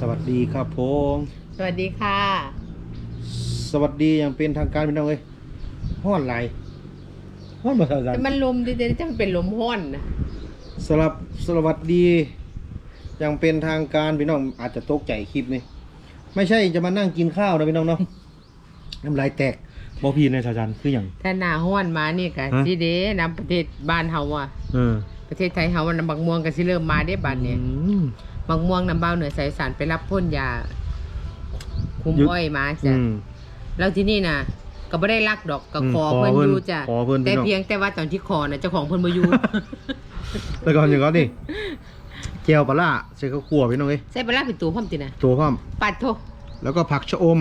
สวัสดีครับผมสวัสดีค่ะ สวัสดีอย่างเป็นทางการพี่น้องเอ้ยห้อนไหลายห้อนมาสาแต่มันลมดีๆจะมันเป็นลมห้อนนะสลับสวัสดีอย่างเป็นทางการพี่น้องอาจจะตกใจคลิปนี้ไม่ใช่จะมานั่งกินข้าวนะพี่น้องเนาะน้ำลายแตกบอพีในสาจันคืออย่าง ถ้าหนาห้อนมานี่กะฮะ สิเด้นำประเทศบ้านเฮาอะเออประเทศไทยเฮามันนำบักม่วงก็สิเริ่มมาได้บัดเนี่ย อืมบักม่วงนำเบาเหนือสายสารไปรับพ่นยาคุมหยุดอ้อยมาอืจ้ะมแล้วที่นี่น่ะก็บ่ได้รักดอกก็อืมขอขอเพิ่นเพิ่นอยู่จ้ะขอเพิ่นพี่แต่น้อง เพียงแต่ว่าตอนที่ขอน่ะเจ้าของเพิ่นบ่อยู่ แล้วก่อนอย่างก็ดิเจียวปลาร้าใส่ข้าวคั่วพี่น้องเอ้ยใส่ปลาร้าเป็นตัวพร้อมตินะตัวพร้อม ปัดโทแล้วก็ผักชะอม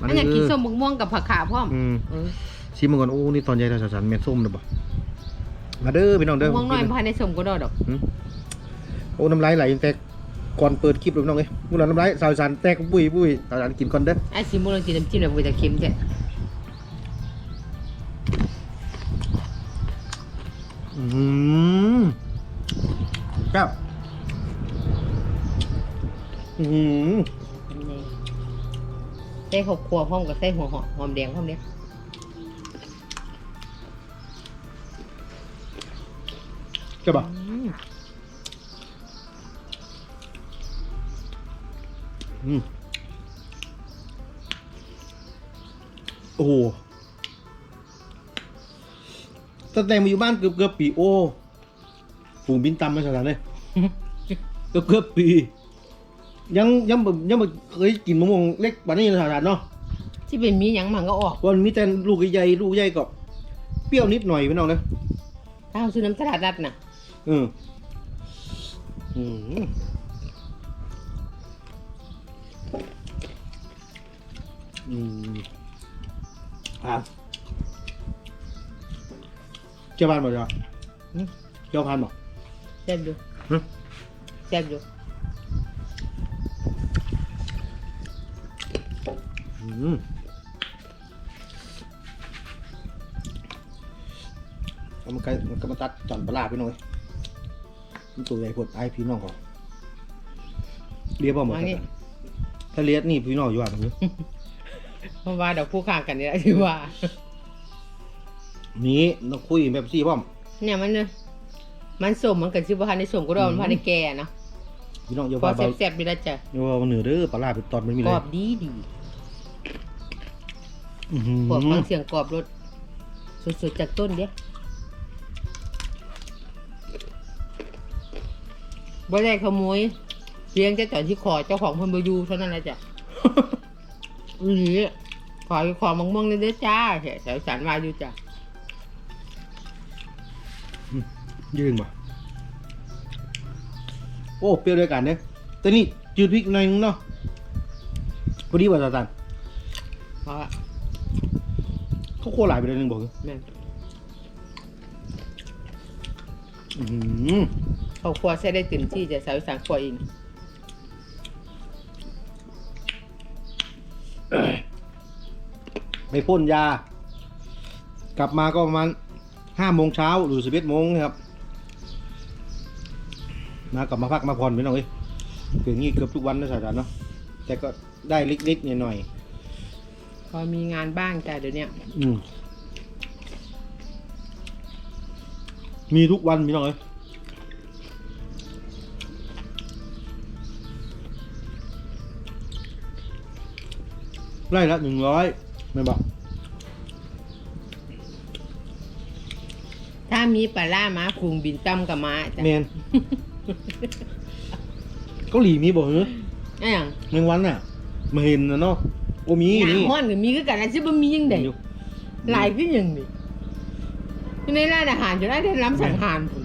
อันอยากกินส้มบักม่วงกับผักขาพร้อมอืมเออชิมมาก่อนโอ้นี่ตอนใหญ่ทางสันเม็ดส้มเลยบ่มาเด้อพี่น้องเด้อม่วงน้อยพันในส้มก็ได้ดอกหืม โอ้น้ำลายไหลตั้งแต่ก่อนเปิดคลิปเลยพี่น้องเอ้ยมู้น้ำลายสาวสันแตกปุ้ยปุ้ยสาวสันกินก่อนเด้อไอ้สิมูลองกินน้ำจิ้มแบบบ่จะเค็มจ้ะอืมครับอืมนี่ใส่ข้าวคั่วพร้อมกับใส่หัวหอมหอมแดงพร้อมเนี้ยใช่ป่ะ โอ้โหตั้งแต่มาอยู่บ้านเกือบเกือบปีโอ้ฝูงบินตำมาสาวสันเลยเกือบเกือบปี ยังยังบ่ยังบ่เคยกินมะม่วงเล็กปานนี้เลยสาวสันเนาะที่เป็นมีหยังมันก็ออกวันมีแต่ลูกใหญ่ๆลูกใหญ่ก็เปรี้ยวนิดหน่อยพี่น้องนะถ้าเอาซื้อน้ำสลัดรัดน่ะอืมอืม อืมอะเจ้าบ้านบอกจ้ะอืม เจ้าพันบอก แซ่บอยู่ฮะแซ่บอยู่อืมเอามันก็มันก็มาตัดจอนปลาร้าพี่น้องเอ้ยมันตัวใหญ่ปวดไอายพี่น้องก่อนเรียบบ่หมดมานี่ถ้าเลียดนี่พี่น้องอยู่อะมัน เพราะว่าเดี๋ยวคู่ข้างกันนี่แหละที่ว่า นี่นกคุยแบบซี่ป้อมเนี่ยมันเนี่ยมันสมมันกับชิบะพันในสมก็ได้มันพันในแก่นะพี่น้องอย่าพอว่าเบาแซ่บๆดีแล้วจ้ะอย่าว่ามันเหนือเด้อปลาร้าเป็นตอนมันมีกเลรยอบดีดีอื้อหือพวกฟังเสียงกรอบรสสดๆจากต้นเด้บ่ได้ขโมยเพียงแต่ตอนที่ขอเจ้าของเพิ่นบ่อยู่เท่านั้นแหละจ้ะ อือหือขอขอมังม่วงเลยเด้อจ้าแค่สาวสารมาอยู่จ้ะยืนบ่โอ้เปรี้ยวด้วยกันเนี่ยแต่นี่จืดพริกหน่อยนึงเนาะพอดีว่าตาตันเพราะว่าเขาโคหลายไปเลยนึงบอกเลยแม่นอื้อหือเขาครัวใช้ได้เต็มที่จะสาวสารครัวเอง ไปพ่นยา กลับมาก็ประมาณห้าโมงเช้าหรือสิบเอ็ดโมงนะครับ มากลับมาพักมาผ่อนไปหน่อยคืองี้เกือบทุกวันนะสาธารเนาะแต่ก็ได้เล็กๆหน่อยพอมีงานบ้างจ้ะเดี๋ยวเนี้ยๆอืมมีทุกวันพี่น้องเอ้ย ไล่ละหนึ่งร้อยไม่บอกถ้ามีปลาล่ามาคุงบินตั้มกับมาจ้ะแมนเกาหลีมีบอกเหรออะหยังแมงวันน่ะมาเห็นนะเนาะโอ้มีหนี่น้าห้อนก็มีคือกันนะซิบ่มียังไดอยู่หลายคือหยังนี่อยู่ในร้านอาหารจะได้ได้รับสังหารพุ่น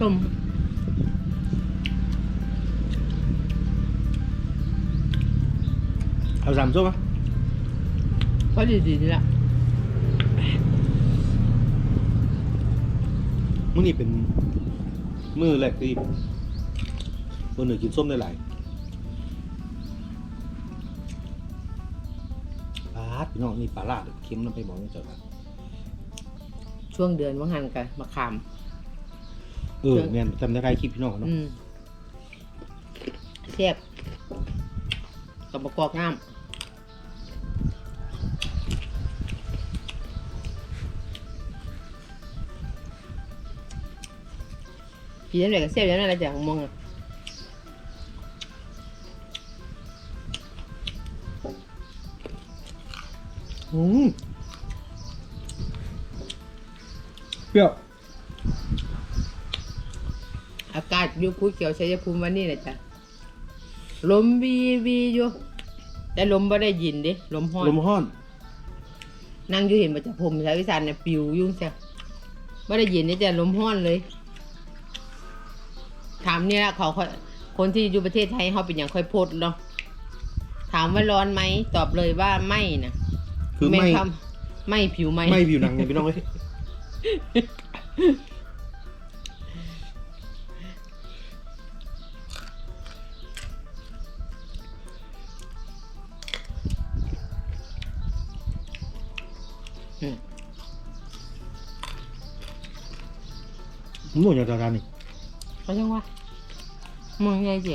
ต้มเอาสามส้มไหมพอดีๆนี่ล่ะมื้อนี้เป็น มื้อแรกที่เพิ่นน่ะกินส้มได้หลายปาดดพี่น้องนี่ปลาลาดเค็มน้ำไปบอกนี่เจ้าค่ะ ช่วงเดือนว่างหันกันมาขาม เออแม่นจำได้ใครคลิปพี่น้องเนาะอืมแซ่บกับมะกอกงามกินยังไงก็แซ่บยังไงละจ้ะของมองอะอืม เปรี้ยว อากาศอยู่ภูเขียวชัยภูมิวันนี้นะจ๊ะลมวีวีอยู่ แต่ลมไม่ได้ยินเดิลมห้อนลมห้อน นั่งอยู่เห็นมาจากผมสายวิสานเนี่ยปิวยุ่งเสียไม่ได้ยินนี่แต่ลมห้อนเลย ถามเนี่ยเขาค่อยคนที่อยู่ประเทศไทยเขาเป็นอย่างค่อยโพดเนาะถามว่าร้อนไหมตอบเลยว่าไม่นะคือไม่นำไม่ผิวไหม ไม่ผิวหนังเนี่ยพี่น้องเอ้ย อืมผมรู้อย่างเจ้าทานนี่เขาจังว่ามึงไงเ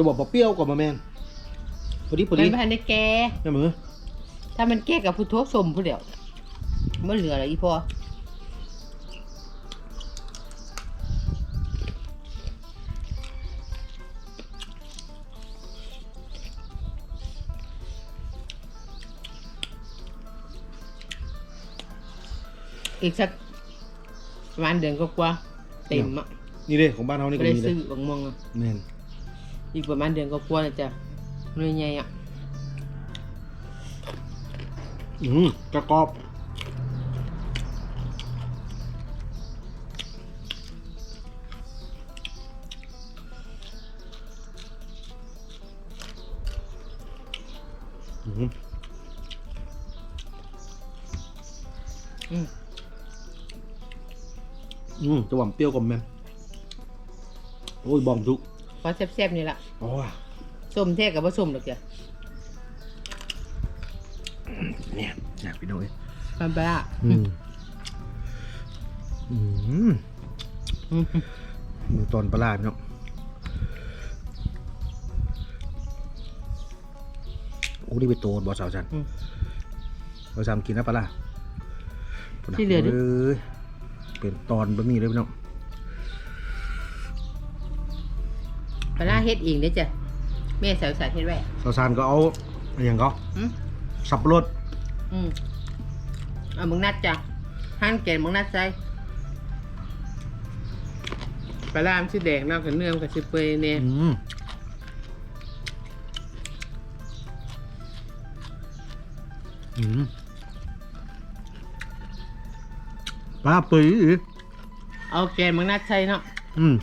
จ๊หึมึงไงเจ๊อืมจะบอกเปรี้ยวแท้กล่อมบะแมนบ่เปรี้ยวจะบอกบอกเปรี้ยวกล่อมบะแมนพอดีพอมัดีนพันได้แกนี่มือถ้ามันแก้กับผู้ทบสมผู้เดียวมันเหลืออะไรอีพออีกสักประมาณเดือนก็กว่าๆเต็มอะนี่เลยของบ้านเขานี่ก็ก็ได้มีเลซื้ยอบางมองอะแมน อีกประมาณเดือนก็กว่าๆนะจ๊ะหน่วยใหญ่อะอืมกระกรอบอืมอืมอืมจะหวานเปรี้ยวกว่าแมนโอ้ยบอมทุก พอแซ่บๆนี่ละโอ้ยส้มแท้กับผสมหรอกจ้ะเนี่ยอยากไปดูเลยมันปลาร้าอืมอืมอืมดูตอนปลาร้าพี่น้องโอ้นี่ไปโตนบอสาวจันอืม เราจำกินนะปลาร้าพุ่นน่ะที่เหลือดิยเป็นตอนบะหมี่เลยพี่น้อง ปลาร้าเฮ็ดเองเด้อจ้ะแม่สาวสายเฮ็ดไว้สาวซานก็เอาอะไรอย่างก็อืมสับปะรดอืมเอามึงนัดจ้ะหั่นแกนมึงนัดใส่ปลาร้ามันสิแดงเนาะกับเนื้อมันก็สิเปื่อยแน่อืมอืมปลาปีอีกเอาแกนมึงนัดใส่เนาะอืม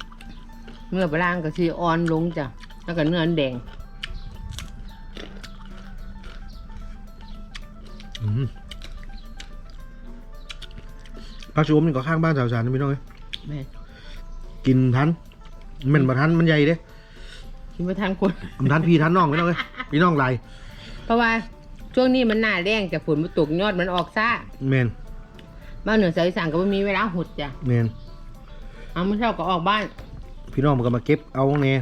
เนื้อปลาร้ามันก็สิอ่อนลงจ้ะ แล้วก็เนื้อมันแดงอืมปลาชูมนี่ก็ข้างบ้านสาวสารนี่พี่น้องเอ้ยแม่กินทันแมันบ่ทันมันใหญ่เด้กินบ่ทันคน มันทันพี่ทันน้องพี่น้องเอ้ยพี่น้องไหลายเพราะว่าช่วงนี้มันหน้าแรงแต่ฝนมันตกยอดมันออกซ่าแมนบ้านเหนือสายอีสานก็ไม่มีเวลาหุดจ้ะแมนเอาไม่เช่าก็ออกบ้าน พี่น้องมันก็มาเก็บเอาแน่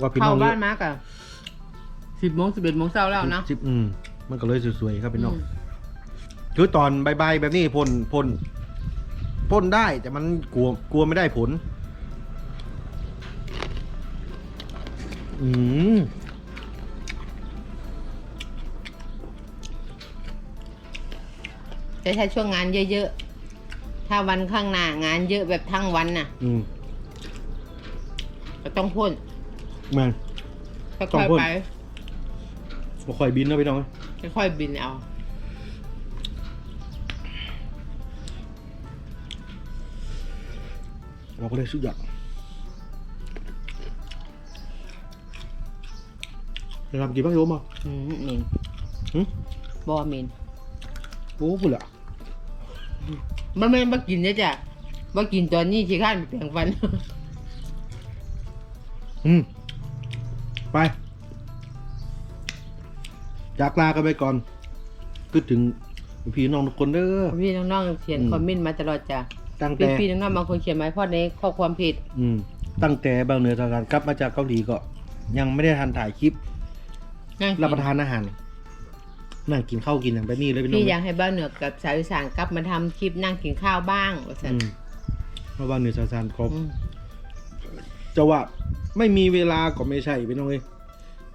ว่าพี่น้เข้าองบ้านมากะสิบโมงสิบเอ็ดโมงเช้าแล้วนะสิบอืมมันก็เลยสวยๆครับพี่น้อง อืม คือตอนใบายๆแบบนี้พ่นพ่นพ่นได้แต่มันกลัวกลัวไม่ได้ผล อืมแต่ถ้าช่วงงานเยอะๆ ถ้าวันข้างหน้างานเยอะแบบทั้งวันน่ะ อืม ก็ต้องพ่นแมนค่ต้อองยพ่น ๆไปบ่ค่อยบินนะพี่น้องค่อยๆบินเอา เราก็เลยสุดยอดจะทำกี่บ้างโยมอะ อืมเมนหึ บอเมนโอ้พุ่นละมันไม่มากินเนี่ยจ้ะมากินตอนนี้ขี้ข้านไปแปลงฟัน อืม ไป จากลากันไปก่อนคิดถึงพี่น้องทุกคนเด้อ พี่น้องๆเขียนอืมคอมเมนต์มาตลอดจ้ะตั้งเป็นแต่พี่น้องๆบางคนเขียนมาเพราะในข้อความผิด อืม ตั้งแต่บางเหนือทางการกลับมาจากเกาหลีก็ ยังไม่ได้ทันถ่ายคลิปนั่งรับประทานอาหารนั่งกินข้าวกินอย่างแบบนี้เลยพี่น้องพี่อยากให้บ้านเหนือกับสาวอีสานกลับมาทำคลิปนั่งกินข้าวบ้างว่าซั่นอืมเพราะว่าเหนือสาสานเขาอืมจะว่า ไม่มีเวลาก็ไม่ใช่พี่น้องเอ้ย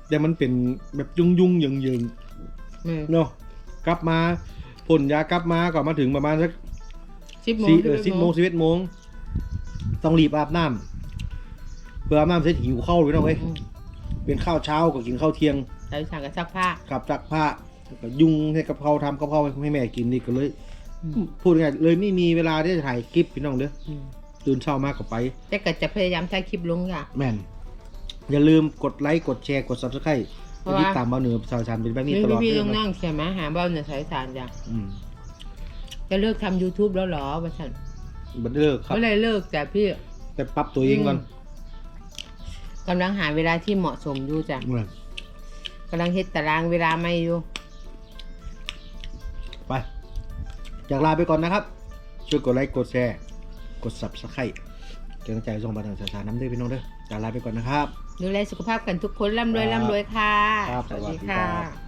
แต่มันเป็นแบบยุ่งยุ่งๆยิงยิงอืมๆเนาะกลับมาผลยากลับมาก็มาถึงประมาณสักสิบโมงสี่เออสิบโมงสิบเอ็ดโมงต้องรีบอาบน้ำเพื่ออาบน้ำเสร็จหิวข้าวพี่น้องเอ้ยอืมเป็นข้าวเช้าก็กินข้าวเที่ยงสาวอีสานกับซักผ้ากับจักผ้าแล้วก็ยุ่งให้กับเขาทำกับเขาให้แม่กินนี่ก็เลยอืมพูดง่ายๆเลยไม่มีเวลาที่จะถ่ายคลิปพี่น้องเด้ออืม ตื่นเช้ามากก็ไป แต่ก็จะพยายามถ่ายคลิปลงค่ะ แม่น อย่าลืมกดไลค์ กดแชร์ กด subscribe เพราะว่า ติดตามมาเหนือสาวชันเป็นแบบนี้นี่ตลอดพี่เลยต้องนะนั่งเขียนมาหาบ้านเหนือสาวอีสานจ้ะอืมจะเลิกทำ YouTube แล้วเหรอว่าซั่นบันเลิกครับ ก็เลยเลิกจ้ะพี่แต่ปรับตัวเองก่อนกำลังหาเวลาที่เหมาะสมอยู่จ้ะเหมือนกำลังเฮ็ดตารางเวลาไม่อยู่ ไปอยากลาไปก่อนนะครับ ช่วยกดไลค์ กดแชร์ กด subscribe เกรงใจส่งบันเทิงสาวชันน้ำด้วยพี่น้องเด้ออยากลาไปก่อนนะครับ ดูแลสุขภาพกันทุกคนร่ำรวยครับร่ำรวยค่ะ ครับสวัสสวัสดีดีค่ะครับ